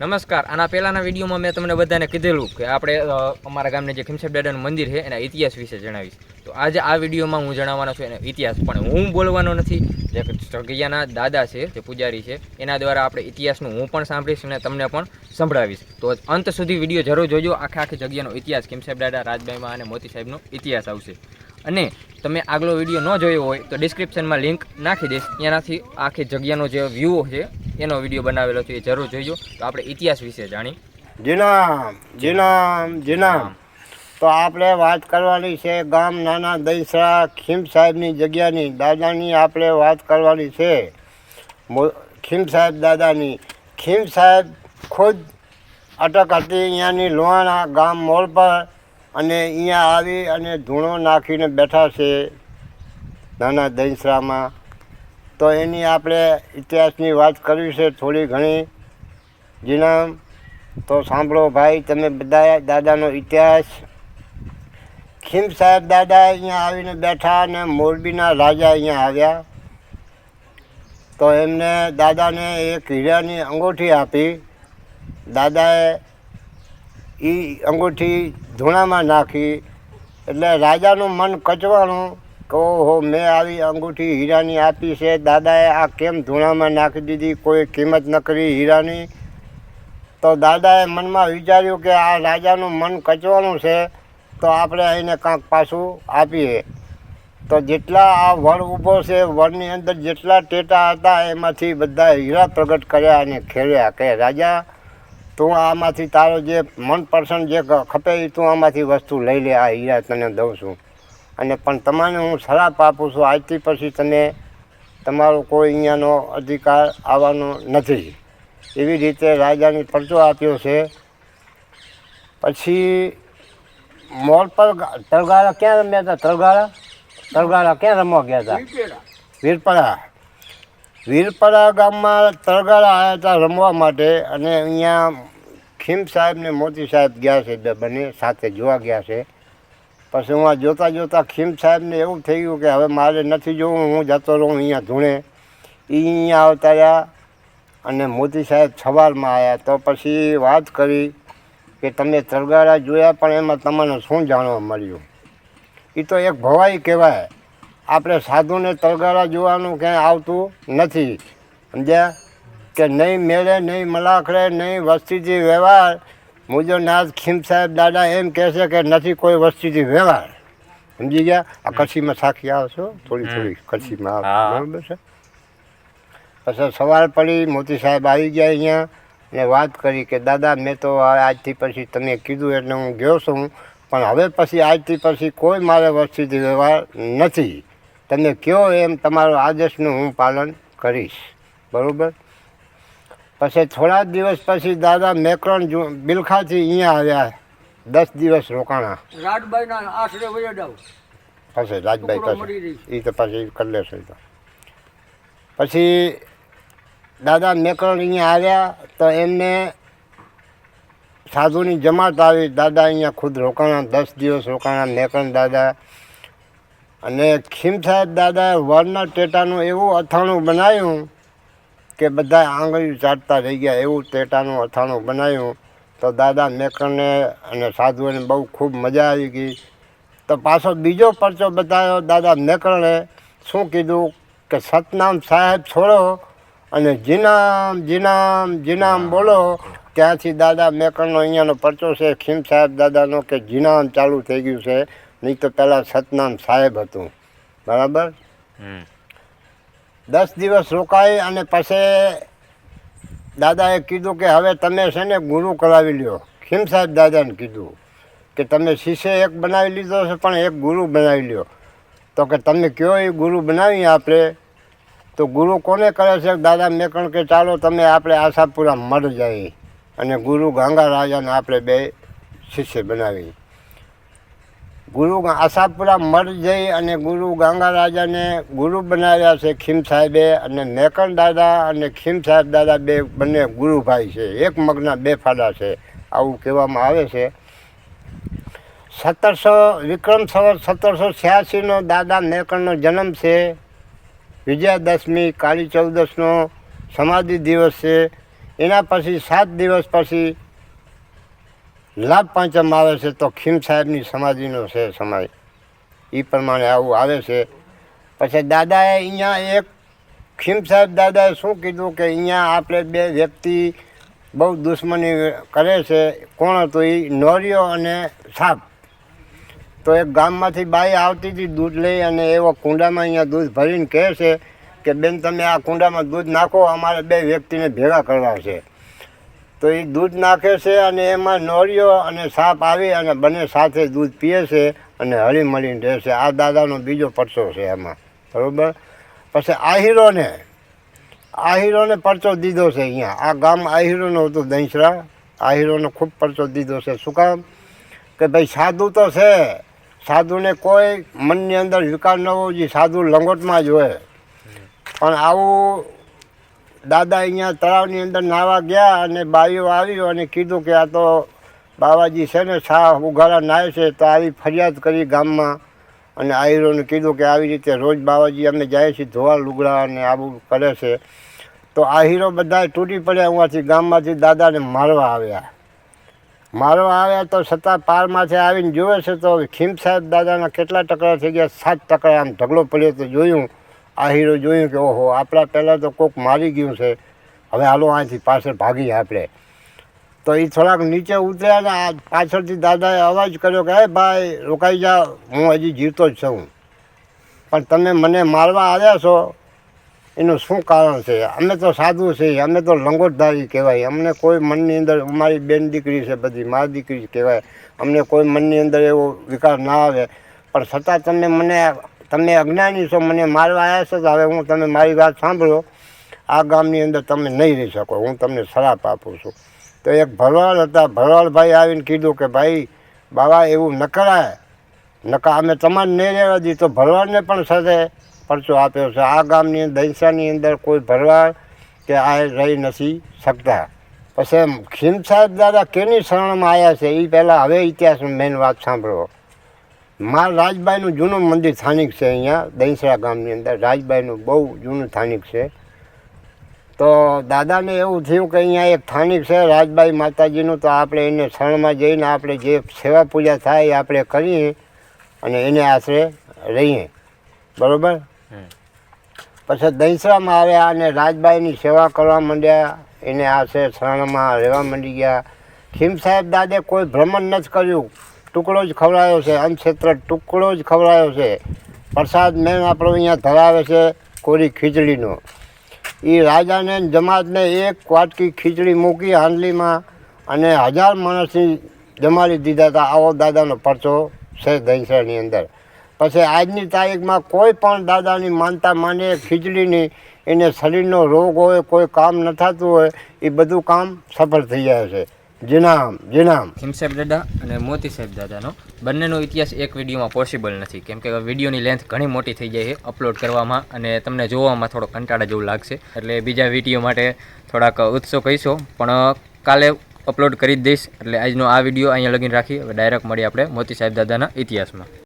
નમસ્કાર. આના પહેલાંના વિડીયોમાં મેં તમને બધાને કીધેલું કે આપણે અમારા ગામને જે ખીમસેબ દાદાનું મંદિર છે, એના ઇતિહાસ વિશે જણાવીશ. તો આજે આ વિડીયોમાં હું જણાવવાનો છું એનો ઇતિહાસ, પણ હું બોલવાનો નથી. જે જગ્યાના દાદા છે, જે પૂજારી છે, એના દ્વારા આપણે ઇતિહાસનું હું પણ સાંભળીશ અને તમને પણ સંભળાવીશ. તો અંત સુધી વીડિયો જરૂર જોજો. આખે આખી જગ્યાનો ઇતિહાસ ખીમસેબ દાદા, રાજબાઈમાં અને મોતી સાહેબનો ઇતિહાસ આવશે. અને તમે આગલો વીડિયો ન જોયો હોય તો ડિસ્ક્રિપ્શનમાં લિંક નાખી દઈશ. એનાથી આખી જગ્યાનો જે વ્યૂ છે, એનો વીડિયો બનાવેલો છે એ જરૂર જોઈજો. તો આપણે ઇતિહાસ વિશે જાણી જીનામ જીનામ જીનામ તો આપણે વાત કરવાની છે ગામ નાના દૈસરા ખીમ સાહેબની જગ્યાની. દાદાની આપણે વાત કરવાની છે. ખીમ સાહેબ દાદાની. ખીમ સાહેબ ખુદ અટક હતી અહીંયાની લોહાણા ગામ મોલ પર. અને અહીંયા આવી અને ધૂણો નાખીને બેઠા છે નાના દહીસરામાં તો એની આપણે ઇતિહાસની વાત કરવી છે થોડી ઘણી. જીનામ તો સાંભળો ભાઈ, તમે બધા દાદાનો ઇતિહાસ. ખીમ સાહેબ દાદા અહીંયા આવીને બેઠા અને મોરબીના રાજા અહીંયા આવ્યા. તો એમને દાદાને એક હીરાની અંગૂઠી આપી. દાદાએ એ અંગૂઠી ધૂણામાં નાખી એટલે રાજાનું મન કચવાનું કે ઓહો, મેં આવી અંગૂઠી હીરાની આપી છે, દાદાએ આ કેમ ધૂણામાં નાખી દીધી, કોઈ કિંમત ન કરી હીરાની? તો દાદાએ મનમાં વિચાર્યું કે આ રાજાનું મન કચવાનું છે, તો આપણે એને કાંક પાછું આપીએ. તો જેટલા આ વડ ઊભો છે, વડની અંદર જેટલા ટેટા હતા, એમાંથી બધા હીરા પ્રગટ કર્યા અને ખેડ્યા કે, રાજા તું આમાંથી તારો જે મનપસંદ જે ખપે એ તું આમાંથી વસ્તુ લઈ લે આ હીરા તને દઉં છું. અને પણ તમને હું સલાહ આપું છું આજથી પછી તમે તમારો કોઈ અહીંયાનો અધિકાર આવવાનો નથી. એવી રીતે રાજાને પરચો આપ્યો છે. પછી મોલ પર તળગાળા ક્યાં રમ્યા હતા? તળગાળા? તળગાળા ક્યાં રમવા ગયા હતા? વીરપરા વીરપરા ગામમાં તળગાળા આવ્યા હતા રમવા માટે અને અહીંયા ખીમ સાહેબ ને મોતી સાહેબ ગયા છે બે બંને, સાથે જોવા ગયા છે. પછી હું જોતાં જોતાં ખીમ સાહેબને એવું થઈ ગયું કે હવે મારે નથી જોવું, હું જતો રહું અહીંયા ધૂણે. એ અહીંયા આવતા રહ્યા અને મોતી સાહેબ સવારમાં આવ્યા તો પછી વાત કરી કે તમે તરગાળા જોયા પણ એમાં તમને શું જાણવા મળ્યું? એ તો એક ભવાઈ કહેવાય. આપણે સાધુને તલગારા જોવાનું ક્યાંય આવતું નથી. સમજ્યા? કે નહીં મેળે નહીં મલાખડે નહીં વસ્તીથી વ્યવહાર. મુજબનાથ ખીમ સાહેબ દાદા એમ કહે છે કે નથી કોઈ વસ્તીથી વ્યવહાર. સમજી ગયા? આ કચ્છીમાં સાખી આવશો થોડી થોડી કચ્છીમાં આવે. બરાબર છે? પછી સવાર પડી મોતી સાહેબ આવી ગયા અહીંયા. ને વાત કરી કે દાદા મેં તો આજથી પછી તમે કીધું એટલે હું ગયો છું. પણ હવે પછી આજથી પછી કોઈ મારે વસ્તીથી વ્યવહાર નથી. તમે કહો એમ તમારો આદેશનું હું પાલન કરીશ. બરાબર? પછી થોડા દિવસ પછી દાદા મેક્રોન જો બિલખાથી અહીંયા આવ્યા. દસ દિવસ રોકાણા. રાજભાઈના આશરે વયા પછી રાજભાઈ પાસે. એ તો પછી કરી લેશે તો. પછી દાદા મેકરણ અહીંયા આવ્યા તો એમને સાધુની જમાત આવી. દાદા અહીંયા ખુદ રોકાણા દસ દિવસ રોકાણા. મેકરણ દાદા અને ખીમ સાહેબ દાદાએ વરના ટેટાનું એવું અથાણું બનાવ્યું કે બધા આંગળીઓ ચાટતા રહી ગયા એવું ટેટાનું અથાણું બનાવ્યું. તો દાદા મેકરને અને સાધુઓને બહુ ખૂબ મજા આવી ગઈ. તો પાછો બીજો પરચો બતાવ્યો દાદા મેકરણે શું કીધું કે સતનામ સાહેબ છોડો અને જીનામ જીનામ જીનામ બોલો. ત્યાંથી દાદા મેકરનો અહીંયાનો પરચો છે ખીમ સાહેબ દાદાનો કે જીનામ ચાલુ થઈ ગયું છે. નહીં તો પહેલાં સતનામ સાહેબ હતું. બરાબર? દસ દિવસ રોકાઈ અને પછી દાદાએ કીધું કે હવે તમે છે ને ગુરુ કરાવી લ્યો. ખીમ સાહેબ દાદાને કીધું કે તમે શિષ્ય એક બનાવી લીધો છે પણ એક ગુરુ બનાવી લ્યો. તો કે તમે કયો એ ગુરુ બનાવીએ આપણે તો ગુરુ કોને કરે છે? દાદા મેકણ કે ચાલો તમે આપણે આશાપુરા મળી જઈએ અને ગુરુ ગંગા રાજાને આપણે બે શિષ્ય બનાવી. ગુરુ આશાપુરા મળ જઈ અને ગુરુ ગાંગા રાજાને ગુરુ બનાવ્યા છે ખીમ સાહેબે અને મેકણ દાદા અને ખીમ સાહેબ દાદા બે બંને ગુરુભાઈ છે. એક મગના બે ફાડા છે. આવું કહેવામાં આવે છે. સત્તરસો, વિક્રમ સવર સત્તરસો છ્યાસીનો દાદા મેકણનો જન્મ છે. વિજયાદશમી, કાળી ચૌદસનો સમાધિ દિવસ છે. એના પછી સાત દિવસ પછી લાભ પાંચમ આવે છે તો ખીમ સાહેબની સમાધિનો છે સમય. એ પ્રમાણે આવું આવે છે. પછી દાદાએ અહીંયા એક ખીમ સાહેબ દાદાએ શું કીધું કે અહીંયા આપણે બે વ્યક્તિ બહુ દુશ્મની કરે છે. કોણ હતું? એ નોરિયો અને સાપ. તો એક ગામમાંથી બાઈ આવતી હતી દૂધ લઈ અને એવો કુંડામાં અહીંયા દૂધ ભરીને કહે છે કે, બેન, તમે આ કુંડામાં દૂધ નાખો, અમારે બે વ્યક્તિને ભેગા કરવા છે. તો એ દૂધ નાખે છે અને એમાં નોરિયો અને સાપ આવી અને બંને સાથે દૂધ પીએ છે અને હળી મળીને રહે છે. આ દાદાનો બીજો પરચો છે એમાં. બરાબર? પછી આહિરોને આહિરોને પરચો દીધો છે અહીંયા. આ ગામ આહિરોનો હતું દહીંસરા. આહિરોનો ખૂબ પરચો દીધો છે. શું કામ? કે ભાઈ સાધુ તો છે. સાધુને કોઈ મનની અંદર વિકાર ન હોવો જોઈએ સાધુ લંગોટમાં જ હોય. પણ આવું દાદા અહીંયા તળાવની અંદર નાહવા ગયા અને બાઈઓ આવ્યો અને કીધું કે આ તો બાવાજી છે ને છા ઉઘાડા નાય છે તો આવી ફરિયાદ કરી ગામમાં. અને આયરોને કીધું કે આવી રીતે રોજ બાવાજી અમે જાય છીએ ધોવા લુગડા અને આવું કરે છે. તો આહીરો બધા તૂટી પડ્યા ઉहाँથી ગામમાંથી દાદાને મારવા આવ્યા. મારવા આવ્યા તો છતાં પારમાંથી આવીને જોવે છે તો ખીમ સાહેબ દાદાના કેટલા ટકરા થઈ ગયા? સાત ટકરા આમ ઢગલો પડ્યો તો જોયું. આ હીરો જોયું કે ઓહો, આપણા પહેલાં તો કોક મારી ગયું છે. હવે હાલો અહીંથી પાછળ ભાગીએ આપણે. તો એ થોડાક નીચે ઉતર્યા ને આ પાછળથી દાદાએ અવાજ કર્યો કે હે ભાઈ, રોકાઈ જા હું હજી જીવતો જ છું. પણ તમે મને મારવા આવ્યા છો? એનું શું કારણ છે? અમે તો સાધુ છીએ અમે તો લંગોટધારી કહેવાય. અમને કોઈ મનની અંદર, અમારી બેન દીકરી છે બધી, મારી દીકરી કહેવાય. અમને કોઈ મનની અંદર એવો વિકાર ના આવે. પણ છતાં તમે મને તમે અજ્ઞાની છો, મને મારવા આવ્યા છો તો હવે હું તમે મારી વાત સાંભળો, આ ગામની અંદર તમે નહીં રહી શકો, હું તમને શ્રાપ આપું છું. તો એક ભરવાડ હતા, ભરવાડભાઈ આવીને કીધું કે ભાઈ બાબા એવું ન કરાય. નકા અમે તમારે નહીં રહેવા દીધો તો ભરવાડને પણ સાથે પરચો આપ્યો છે. આ ગામની દૈસાની અંદર કોઈ ભરવાડ કે આ રહી નથી શકતા. પછી ખીમ સાહેબ દાદા કેની શરણમાં આવ્યા છે? એ પહેલાં હવે ઇતિહાસમાં મેન વાત સાંભળો. માર રાજબાઈનું જૂનું મંદિર સ્થાનિક છે અહીંયા દહીસરા ગામની અંદર. રાજબાઈનું બહુ જૂનું સ્થાનિક છે. તો દાદાને એવું થયું કે અહીંયા એક સ્થાનિક છે રાજબાઈ માતાજીનું તો આપણે એને શરણમાં જઈને આપણે જે સેવા પૂજા થાય એ આપણે કરીએ અને એને આશરે રહીએ. બરાબર. પછી દહીસરામાં આવ્યા અને રાજબાઈની સેવા કરવા માંડ્યા એને આશરે શરણમાં રહેવા માંડી ગયા. ખીમ સાહેબ દાદે કોઈ ભ્રમણ નથી કર્યું. ટુકડો જ ખવડાયો છે અન્નક્ષેત્ર ટુકડો જ ખવડાયો છે. પ્રસાદ મેન આપણો અહીંયા ધરાવે છે કોરી ખીચડીનો. એ રાજાને જમાતને એક વાટકી ખીચડી મૂકી હાંડલીમાં અને હજાર માણસની જમાડી દીધા હતા. આવો દાદાનો પરચો છે દહીંસરાની અંદર. પછી આજની તારીખમાં કોઈ પણ દાદાની માનતા માને ખીચડીની, એને શરીરનો રોગ હોય, કોઈ કામ ન થતું હોય એ બધું કામ સફળ થઈ જાય છે. જીનામ જીનામ. ખીમ સાહેબ દાદા અને મોતી સાહેબ દાદાનો. બંનેનો ઇતિહાસ એક વિડીયોમાં પોસિબલ નથી. કેમ કે વિડીયોની લેન્થ ઘણી મોટી થઈ જાય છે અપલોડ કરવામાં અને તમને જોવામાં થોડો કંટાળા જેવું લાગશે. એટલે બીજા વીડિયો માટે થોડાક ઉત્સુક કહીશો પણ કાલે અપલોડ કરી જ દઈશ. એટલે આજનો આ વીડિયો અહીંયા લગીને રાખી હવે ડાયરેક્ટ મળી આપણે મોતી સાહેબ દાદાના ઇતિહાસમાં.